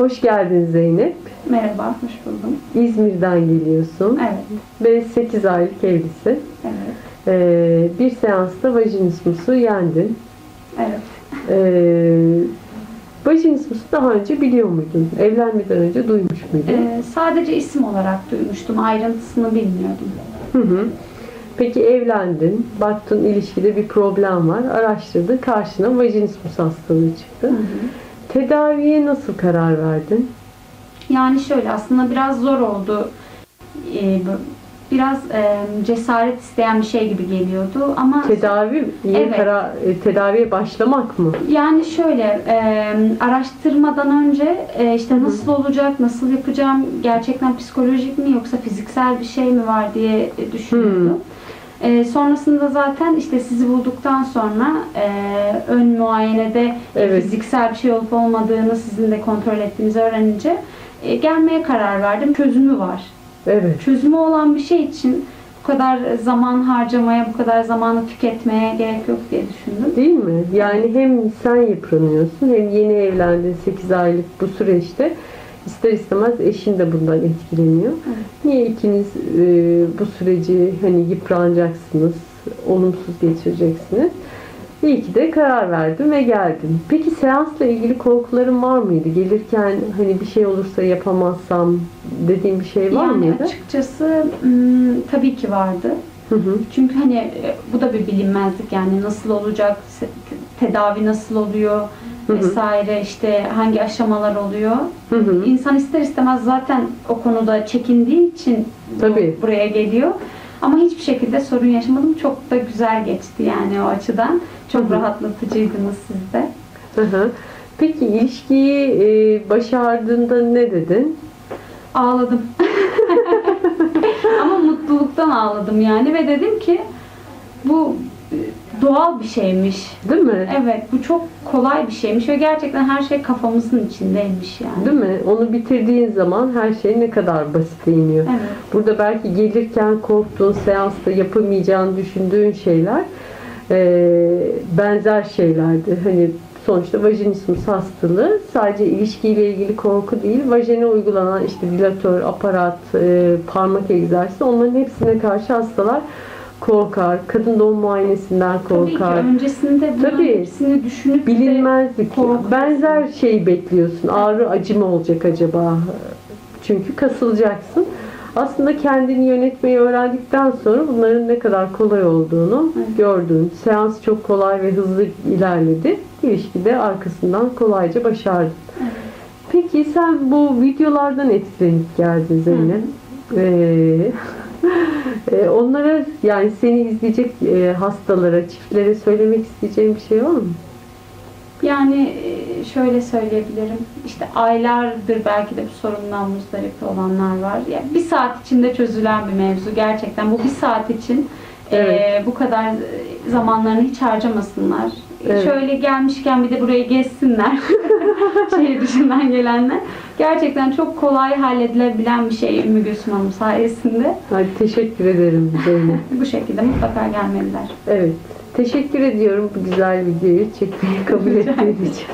Hoş geldin Zeynep. Merhaba, hoş buldum. İzmir'den geliyorsun Evet, ve 8 aylık evlisin. evet, Ee, bir seansta vajinismusu yendin. evet. Ee, vajinismusu daha önce biliyor muydun? Evlenmeden önce duymuş muydun? Ee, sadece isim olarak duymuştum, ayrıntısını bilmiyordum. Hı hı. Peki evlendin, baktın ilişkide bir problem var, araştırdın, karşına vajinismus hastalığı çıktı. Hı hı. Tedaviye nasıl karar verdin? Yani şöyle aslında biraz zor oldu. Ee, biraz e, cesaret isteyen bir şey gibi geliyordu ama Tedaviye Evet. karar, e, tedaviye başlamak mı? yani şöyle e, araştırmadan önce e, işte nasıl olacak, nasıl yapacağım, gerçekten psikolojik mi yoksa fiziksel bir şey mi var diye düşünüyordum. E, sonrasında zaten işte sizi bulduktan sonra e, ön muayenede Evet. fiziksel bir şey olup olmadığını sizin de kontrol ettiğinizi öğrenince e, gelmeye karar verdim. Çözümü var. Evet. Çözümü olan bir şey için bu kadar zaman harcamaya, bu kadar zamanı tüketmeye gerek yok diye düşündüm. Değil mi? Yani hem sen yıpranıyorsun hem yeni evlendin 8 aylık bu süreçte ister istemez eşin de bundan etkileniyor. Evet. Niye ikiniz e, bu süreci hani yıpranacaksınız, olumsuz geçireceksiniz? İyi ki de karar verdim ve geldim. Peki seansla ilgili korkuların var mıydı? Gelirken hani bir şey olursa yapamazsam dediğim bir şey var yani mıydı? açıkçası hmm, tabii ki vardı. Hı hı. Çünkü hani e, bu da bir bilinmezlik yani nasıl olacak, tedavi nasıl oluyor Hı hı. vesaire işte hangi aşamalar oluyor. Hı hı. İnsan ister istemez zaten o konuda çekindiği için Tabii. buraya geliyor. Ama hiçbir şekilde sorun yaşamadım. Çok da güzel geçti yani o açıdan. Çok Hı hı. rahatlatıcıydınız siz de. Hı hı. Peki ilişkiyi e, başardığında ne dedin? Ağladım. Ama mutluluktan ağladım yani ve dedim ki bu doğal bir şeymiş. Değil mi? Evet bu çok kolay bir şeymiş ve gerçekten her şey kafamızın içindeymiş yani. Değil mi? Onu bitirdiğin zaman her şey ne kadar basite iniyor. Evet. Burada belki gelirken korktuğun, seansta yapamayacağını düşündüğün şeyler e, benzer şeylerdi. Hani sonuçta vajinismus hastalığı sadece ilişkiyle ilgili korku değil, vajene uygulanan işte dilatör, aparat, e, parmak egzersizi onların hepsine karşı hastalar korkar. Kadın doğum muayenesinden Tabii ki korkar. öncesinde bunların Tabii. hepsini düşünüp Bilinmezlik. korkuyorsun. Benzer şeyi bekliyorsun. Ağrı acı mı olacak acaba? Çünkü kasılacaksın. Aslında kendini yönetmeyi öğrendikten sonra bunların ne kadar kolay olduğunu Evet. gördün. Seans çok kolay ve hızlı ilerledi. İlişki de arkasından kolayca başardın. Evet. Peki sen bu videolardan etkilenip geldin Zeynep. Ee, e, onlara yani seni izleyecek e, hastalara, çiftlere söylemek isteyeceğin bir şey var mı? Yani e, şöyle söyleyebilirim. İşte aylardır belki de bu sorundan muzdarip olanlar var. Yani bir saat içinde çözülen bir mevzu gerçekten. Bu bir saat için e, Evet. bu kadar e, zamanlarını hiç harcamasınlar. E, Evet. Şöyle gelmişken bir de buraya gezsinler. Şehir dışından gelenler. Gerçekten çok kolay halledilebilen bir şey Ümmü Gülsüm Hanım sayesinde. Hadi teşekkür ederim Zeynep. Bu şekilde mutlaka gelmeliler. Evet. Teşekkür ediyorum bu güzel videoyu çekmeyi kabul ettiğin için.